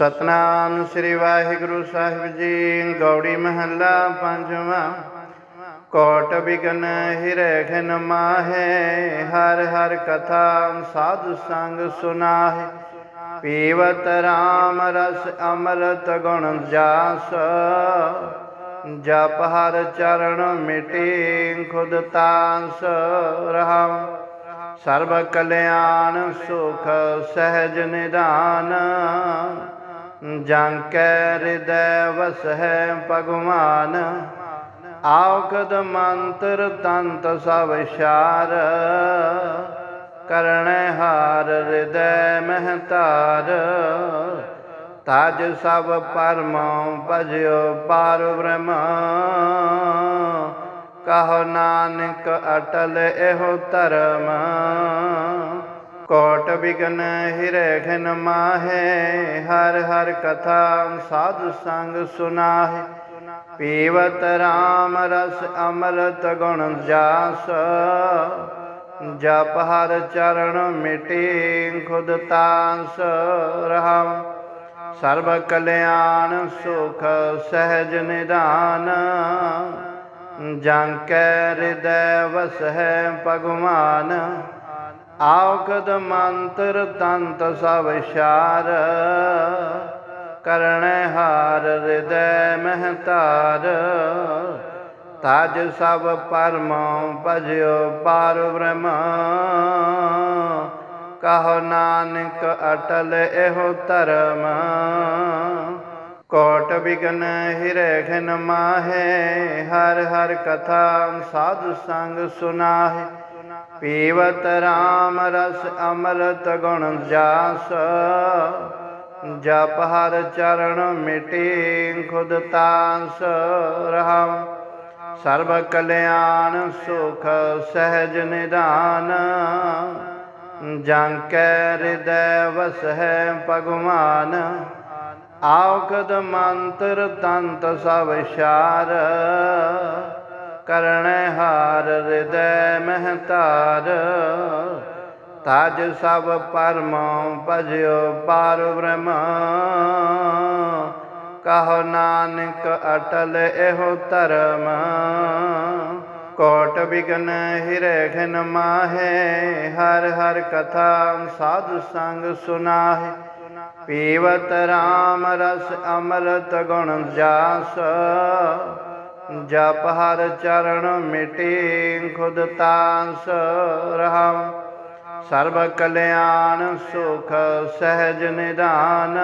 ਸਤਨਾਮ ਸ੍ਰੀ ਵਾਹਿਗੁਰੂ ਸਾਹਿਬ ਜੀ, ਗੌੜੀ ਮਹੱਲਾ ਪੰਜਵਾਂ। ਕੋਟ ਬਿਗਨ ਹਿਰੇ ਖਿਨ ਮਾਹੇ, ਹਰ ਹਰ ਕਥਾ ਸਾਧੂ ਸੰਗ ਸੁਨਾਹੇ। ਪੀਵਤ ਰਾਮ ਰਸ ਅੰਮ੍ਰਿਤ ਗੁਣ ਜਾਸ, ਜਪ ਹਰ ਚਰਨ ਮਿਟੀ ਖੁਦ ਤਾਸ ਰਹਾਮ ਸਰਬ ਕਲਿਆਣ ਸੁਖ ਸਹਿਜ ਨਿਦਾਨ ਜਾਂ ਕੈ ਹਿਰਦੈ ਵਸਹਿ ਭਗਵਾਨ। ਆਖਦ ਮੰਤਰ ਤੰਤ ਸਭ ਸ਼ਾਰ ਕਰਣੈ ਹਾਰ ਹਿਰਦੈ ਮਹਤਾਰ ਤਾਜ ਸਭ ਪਰਮ ਭਜਿਓ ਪਾਰ ਬ੍ਰਹਮ। ਕਹੋ ਨਾਨਕ ਅਟਲ ਇਹੋ ਧਰਮ। ਕੋਟ ਬਿਗਨ ਹਿਰੇ ਖਿਨ ਮਾਹੇ, ਹਰ ਹਰ ਕਥਾ ਸਾਧੂ ਸੰਗ ਸੁਨਾਹੇ। ਪੀਵਤ ਰਾਮ ਰਸ ਅੰਮ੍ਰਿਤ ਗੁਣ ਜਾਸ, ਜਪ ਹਰ ਚਰਨ ਮਿਟੀ ਖੁਦ ਤਾਸ ਰਹਾਮ ਸਰਬ ਕਲਿਆਣ ਸੁਖ ਸਹਿਜ ਨਿਦਾਨ ਜਾਂ ਕੈ ਹਿਰਦੈ ਵਸਹਿ ਭਗਵਾਨ। ਆਉਖਦ ਮੰਤਰ ਤੰਤ ਸਭ ਸ਼ਾਰ ਕਰਣੈ ਹਾਰ ਹਿਰਦੈ ਮਹਤਾਰ ਤਾਜ ਸਭ ਪਰਮੋ ਭਜਿਓ ਪਾਰ ਬ੍ਰਹਮ। ਕਹੋ ਨਾਨਕ ਅਟਲ ਇਹੋ ਧਰਮ। ਕੋਟ ਬਿਗਨ ਹਿਰੇ ਖਿਨ ਮਾਹੇ, ਹਰ ਹਰ ਕਥਾ ਸਾਧੂ ਸੰਗ ਸੁਨਾਹੇ। ਪੀਵਤ ਰਾਮ ਰਸ ਅਮਰਤ ਗੁਣ ਜਾਸ। ਜਪ ਹਰ ਚਰਨ ਮਿਟੀ ਖੁਦ ਤਾਸ। ਰਹਾਮ ਸਰਬ ਕਲਿਆਣ ਸੁਖ ਸਹਿਜ ਨਿਦਾਨ ਜਾਂ ਕੈ ਹਿਰਦੈ ਵਸਹਿ ਭਗਵਾਨ। ਆਉਖਦ ਮੰਤਰ ਤੰਤ ਸਭ ਸ਼ਾਰ ਕਰਣੈ ਹਾਰ ਹਿਰਦੈ ਮਹਤਾਰ ਤਾਜ ਸਭ ਪਰਮੋ ਭਜਿਓ ਪਾਰ ਬ੍ਰਹਮ। ਕਹੋ ਨਾਨਕ ਅਟਲ ਇਹੋ ਧਰਮ। ਕੋਟ ਬਿਗਨ ਹਿਰੇ ਮਾਹੇ। ਹਰ ਹਰ ਕਥਾ ਸਾਧੂ ਸੰਗ ਸੁਨਾਹੇ। ਪੀਵਤ ਰਾਮ ਰਸ ਅੰਮ੍ਰਿਤ ਗੁਣ ਜਾਸ। ਜਪ ਹਰ ਚਰਨ ਮਿਟੀ, ਖੁਦ ਤਾਸ ਰਹਾਮ ਸਰਬ ਕਲਿਆਣ ਸੁਖ ਸਹਿਜ ਨਿਦਾਨ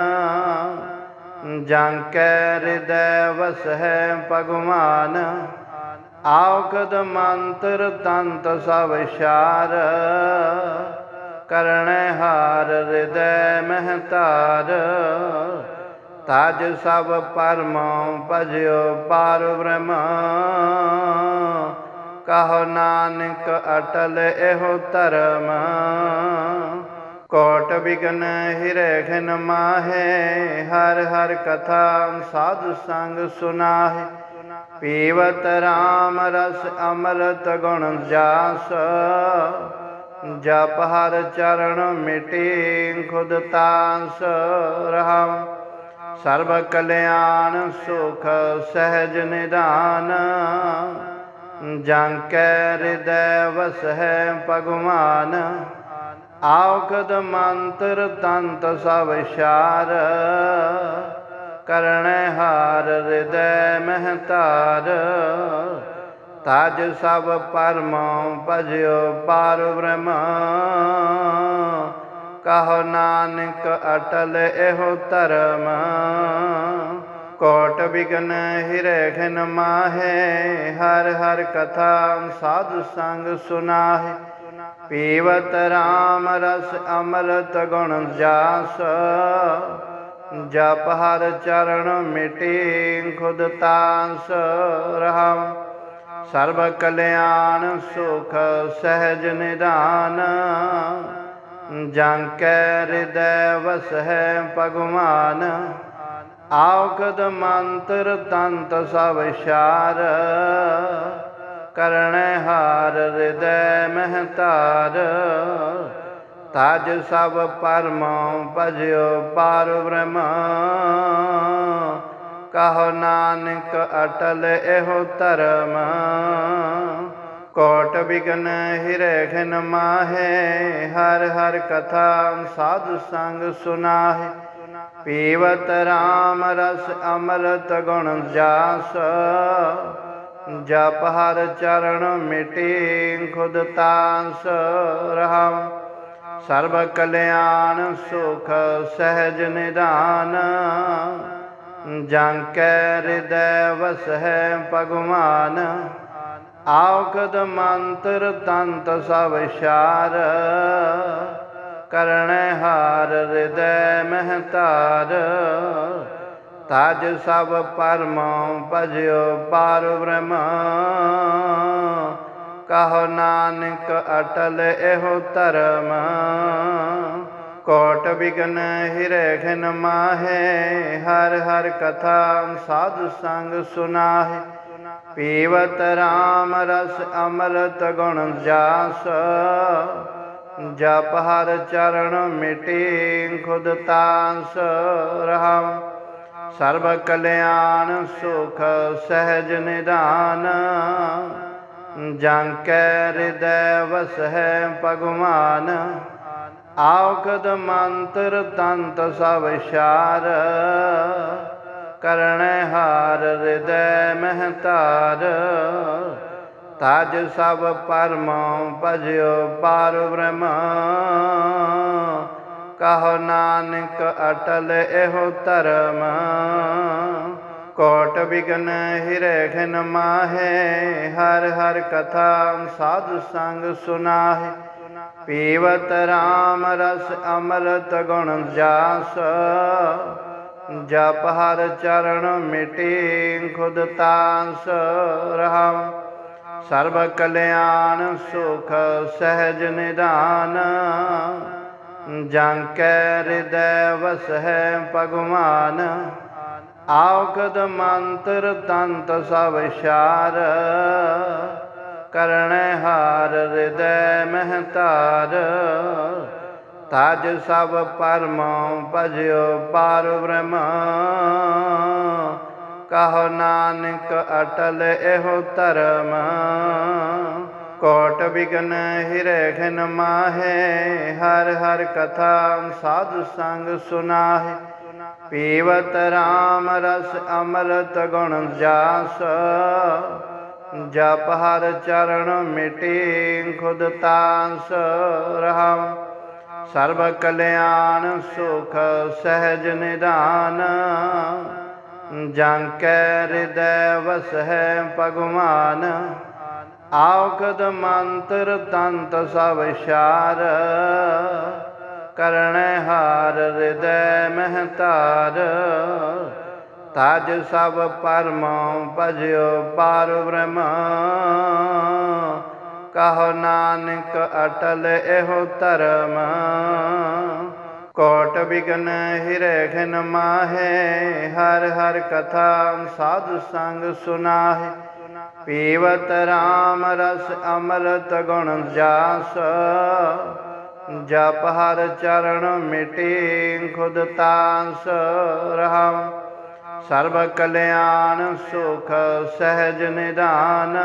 ਜਾਂ ਕੈ ਹਿਰਦੈ ਵਸਹਿ ਭਗਵਾਨ। ਆਉਖਦ ਮੰਤਰ ਤੰਤ ਸਭ ਸ਼ਾਰ। ਕਰਣੈ ਹਾਰ ਹਿਰਦੈ ਮਹਤਾਰ। ਤਾਜ ਸਭ ਪਰਮੋ ਭਜਿਓ ਪਾਰ ਬ੍ਰਹਮ। ਕਹੋ ਨਾਨਕ ਅਟਲ ਇਹੋ ਧਰਮ। ਕੋਟ ਬਿਗਨ ਹਿਰੇ ਮਾਹੇ। ਹਰ ਹਰ ਕਥਾ ਸਾਧੂ ਸੰਗ ਸੁਨਾਹੇ। ਪੀਵਤ ਰਾਮ ਰਸ ਅੰਮ੍ਰਿਤ ਗੁਣ ਜਾਸ। ਜਪ ਹਰ ਚਰਨ ਮਿਟੀ ਖੁਦ ਤਾਸ। ਰਹਾਮ ਸਰਬ ਕਲਿਆਣ ਸੁਖ ਸਹਿਜ ਨਿਦਾਨ। ਜਾਂ ਕੈ ਹਿਰਦੈ ਵਸਹਿ ਭਗਵਾਨ। ਆਉਖਦ ਮੰਤਰ ਤੰਤ ਸਭ ਸ਼ਾਰ ਕਰਣੈ ਹਾਰ ਹਿਰਦੈ ਮਹਤਾਰ ਤਾਜ ਸਭ ਪਰਮ ਭਜਿਓ ਪਾਰ ਬ੍ਰਹਮ। ਕਹੋ ਨਾਨਕ ਅਟਲ ਇਹੋ ਧਰਮ। ਕੋਟ ਬਿਗਨ ਹਿਰੇ ਖਿਨ ਮਾਹੇ, ਹਰ ਹਰ ਕਥਾ ਸਾਧੂ ਸੰਗ ਸੁਨਾਹੇ। ਪੀਵਤ ਰਾਮ ਰਸ ਅਮਰਤ ਗੁਣ ਜਾਸ, ਜਪ ਹਰ ਚਰਨ ਮਿਟੀ ਖੁਦ ਤਾਸ। ਰਹਾਮ ਸਰਬ ਕਲਿਆਣ ਸੁਖ ਸਹਿਜ ਨਿਦਾਨ ਜਾਂ ਕੈ ਹਿਰਦੈ ਵਸਹਿ ਭਗਵਾਨ ਆਉਖਦ ਮੰਤਰ ਤੰਤ ਸਭ ਸ਼ਾਰ ਕਰਣੈ ਹਾਰ ਹਿਰਦੈ ਮਹਤਾਰ ਤਾਜ ਸਭ ਪਰਮ ਭਜਿਓ ਪਾਰ ਬ੍ਰਹਮ। ਕਹੋ ਨਾਨਕ ਅਟਲ ਇਹੋ ਧਰਮ ਕੋਟ ਬਿਗਨ ਹਿਰੇ ਘਨ ਮਾਹੇ, ਹਰ ਹਰ ਕਥਾ ਸਾਧੂ ਸੰਗ ਸੁਨਾਹੇ। ਪੀਵਤ ਰਾਮ ਰਸ ਅੰਮ੍ਰਿਤ ਗੁਣ ਜਾਸ, ਜਪ ਹਰ ਚਰਨ ਮਿਟੀ ਖੁਦ ਤਾਸ ਰਹਾਮ ਸਰਬ ਕਲਿਆਣ ਸੁਖ ਸਹਿਜ ਨਿਦਾਨ ਜੰ ਕੈ ਹਿਰਦੈ ਵਸਹਿ ਭਗਵਾਨ। ਆਉਕਦ ਮੰਤਰ ਤੰਤ ਸਭ ਵਿਚਾਰ ਕਰਣੈ ਹਾਰ ਹਿਰਦੈ ਮਹਤਾਰ ਤਾਜ ਸਭ ਪਰਮੋ ਭਜਿਓ ਪਾਰ ਬ੍ਰਹਮ। ਕਹੋ ਨਾਨਕ ਅਟਲ ਇਹੋ ਧਰਮ। ਕੋਟ ਬਿਗਨ ਹਿਰੇ ਘਨ ਮਾਹੇ, ਹਰ ਹਰ ਕਥਾ ਸਾਧੂ ਸੰਗ ਸੁਨਾਹੇ। ਪੀਵਤ ਰਾਮ ਰਸ ਅਮਰਤ ਗੁਣ ਜਾਸ। ਜਪ ਹਰ ਚਰਨ ਮਿਟੀ ਖੁਦ ਤਾਸ। ਰਹਾਮ ਸਰਬ ਕਲਿਆਣ ਸੁਖ ਸਹਿਜ ਨਿਦਾਨ ਜੰ ਕੈ ਹਿਰਦੈ ਵਸਹਿ ਭਗਵਾਨ। ਆਉਕਦ ਮੰਤਰ ਤੰਤ ਸਭ ਵਿਚਾਰ ਕਰਣੈ ਹਾਰ ਹਿਰਦੈ ਮਹਤਾਰ ਤਾਜ ਸਭ ਪਰਮੋ ਭਜਿਓ ਪਾਰ ਬ੍ਰਹਮ। ਕਹੋ ਨਾਨਕ ਅਟਲ ਇਹੋ ਧਰਮ। ਕੋਟ ਬਿਗਨ ਹਿਰੇ ਘਨ ਮਾਹੇ। ਹਰ ਹਰ ਕਥਾ ਸਾਧੂ ਸੰਗ ਸੁਨਾਹੇ। ਪੀਵਤ ਰਾਮ ਰਸ ਅੰਮ੍ਰਿਤ ਗੁਣ ਜਾਸ। ਜਪ ਹਰ ਚਰਨ ਮਿਟੀ, ਖੁਦ ਤਾਸ ਰਹਾਮ ਸਰਬ ਕਲਿਆਣ ਸੁਖ ਸਹਿਜ ਨਿਦਾਨ ਜੰ ਕੈ ਹਿਰਦੈ ਵਸਹਿ ਭਗਵਾਨ। ਆਉਕਦ ਮੰਤਰ ਤੰਤ ਸਭ ਵਿਚਾਰ ਕਰਣੈ ਹਾਰ ਹਿਰਦੈ ਮਹਤਾਰ। ਤਾਜ ਸਭ ਪਰਮ ਭਜਿਓ ਪਾਰ ਬ੍ਰਹਮ। ਕਹੋ ਨਾਨਕ ਅਟਲ ਇਹੋ ਧਰਮ। ਕੋਟ ਬਿਗਨ ਹਿਰੇ ਮਾਹੇ। ਹਰ ਹਰ ਕਥਾ ਸਾਧੂ ਸੰਗ ਸੁਨਾਹੇ। ਪੀਵਤ ਰਾਮ ਰਸ ਅੰਮ੍ਰਿਤ ਗੁਣ ਜਾਸ। ਜਪ ਹਰ ਚਰਨ ਮਿਟੀ ਖੁਦ ਤਾਸ ਰਹਾਮ ਸਰਬ ਕਲਿਆਣ ਸੁਖ ਸਹਿਜ ਨਿਦਾਨ। ਜੰ ਕੈ ਹਿਰਦੈ ਵਸਹਿ ਭਗਵਾਨ। ਆਉਕਦ ਮੰਤਰ ਤੰਤ ਸਭ ਵਿਚਾਰ ਕਰਣੈ ਹਾਰ ਹਿਰਦੈ ਮਹਤਾਰ ਤਾਜ ਸਭ ਪਰਮ ਭਜਿਓ ਪਾਰ ਬ੍ਰਹਮ। ਕਹੋ ਨਾਨਕ ਅਟਲ ਇਹੋ ਧਰਮ। ਕੋਟ ਬਿਗਨ ਹਿਰੇ ਘਨ ਮਾਹੇ, ਹਰ ਹਰ ਕਥਾ ਸਾਧੂ ਸੰਗ ਸੁਨਾਹੇ। ਪੀਵਤ ਰਾਮ ਰਸ ਅੰਮ੍ਰਿਤ ਗੁਣ ਜਾਸ, ਜਪ ਹਰ ਚਰਨ ਮਿਟੀ ਖੁਦ ਤਾਸ। ਰਹਾਮ ਸਰਬ ਕਲਿਆਣ ਸੁਖ ਸਹਿਜ ਨਿਦਾਨ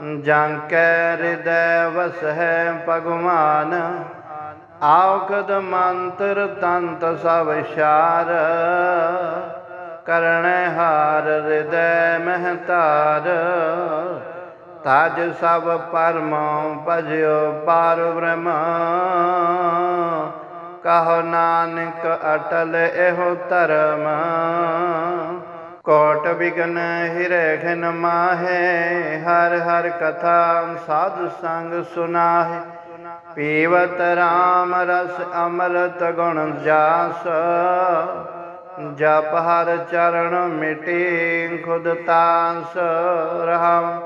ਜੰ ਕੈ ਹਿਰਦੈ ਵਸਹਿ ਭਗਵਾਨ ਆਉਕਦ ਮੰਤਰ ਤੰਤ ਸਭ ਵਿਚਾਰ ਕਰਣੈ ਹਾਰ ਹਿਰਦੈ ਮਹਤਾਰ ਤਾਜ ਸਭ ਪਰਮ ਭਜਿਓ ਪਾਰ ਬ੍ਰਹਮ। ਕਹੋ ਨਾਨਕ ਅਟਲ ਇਹੋ ਧਰਮ ਕੋਟ ਬਿਗਨ ਹਿਰੇ ਘਨ ਮਾਹੇ, ਹਰ ਹਰ ਕਥਾ ਸਾਧੂ ਸੰਗ ਸੁਨਾਹੇ। ਪੀਵਤ ਰਾਮ ਰਸ ਅੰਮ੍ਰਿਤ ਗੁਣ ਜਾਸ, ਜਪ ਹਰ ਚਰਨ ਮਿਟੀ ਖੁਦ ਤਾਸ ਰਹਾਮ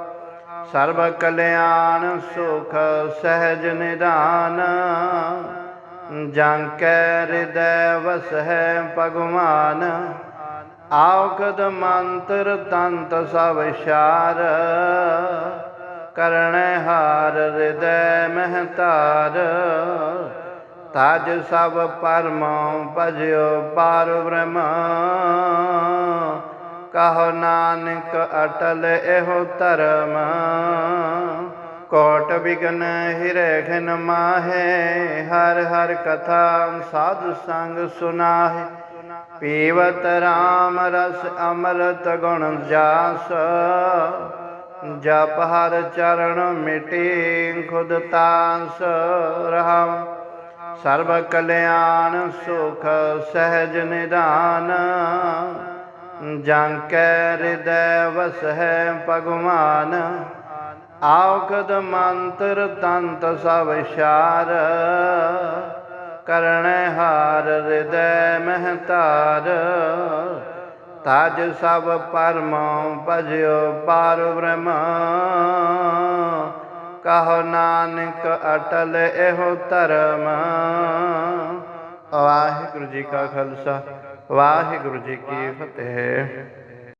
ਸਰਬ ਕਲਿਆਣ ਸੁਖ ਸਹਿਜ ਨਿਦਾਨ ਜੰਕੈ ਕੈ ਹਿਰਦੈ ਵਸਹਿ ਭਗਵਾਨ। ਆਉਕਦ ਮੰਤਰ ਤੰਤ ਸਭ ਵਿਚਾਰ ਕਰਣ ਹਾਰ ਹਿਰਦੈ ਮਹਤਾਰ ਤਾਜ ਸਭ ਪਰਮੋ ਭਜਿਓ ਪਾਰ ਬ੍ਰਹਮ। ਕਹੋ ਨਾਨਕ ਅਟਲ ਇਹੋ ਧਰਮ। ਕੋਟ ਬਿਗਨ ਹਿਰੇ ਮਾਹੇ। ਹਰ ਹਰ ਕਥਾ ਸਾਧੂ ਸੰਗ ਸੁਨਾਹੇ। ਪੀਵਤ ਰਾਮ ਰਸ ਅੰਮ੍ਰਿਤ ਗੁਣ ਜਾਸ। ਜਪ ਹਰ ਚਰਨ ਮਿਟੀ ਖੁਦ ਤਾਸ ਰਹਾਉ। ਸਰਬ ਕਲਿਆਣ ਸੁਖ ਸਹਿਜ ਨਿਦਾਨ। ਜਾਂ ਕੈ ਹਿਰਦੈ ਵਸਹਿ ਭਗਵਾਨ। ਆਉਖਦ ਮੰਤਰ ਤੰਤ ਸਭ ਸ਼ਾਰ ਕਰਣ ਹਾਰ ਹਿਰਦੈ ਮਹਤਾਰ ਤਾਜ ਸਭ ਪਰਮੋ ਭਜਿਓ ਪਾਰ ਬ੍ਰਹਮ। ਕਹੋ ਨਾਨਕ ਅਟਲ ਇਹੋ ਧਰਮ। ਵਾਹਿਗੁਰੂ ਜੀ ਕਾ ਖਾਲਸਾ, ਵਾਹਿਗੁਰੂ ਜੀ ਕੀ ਫਤਿਹ।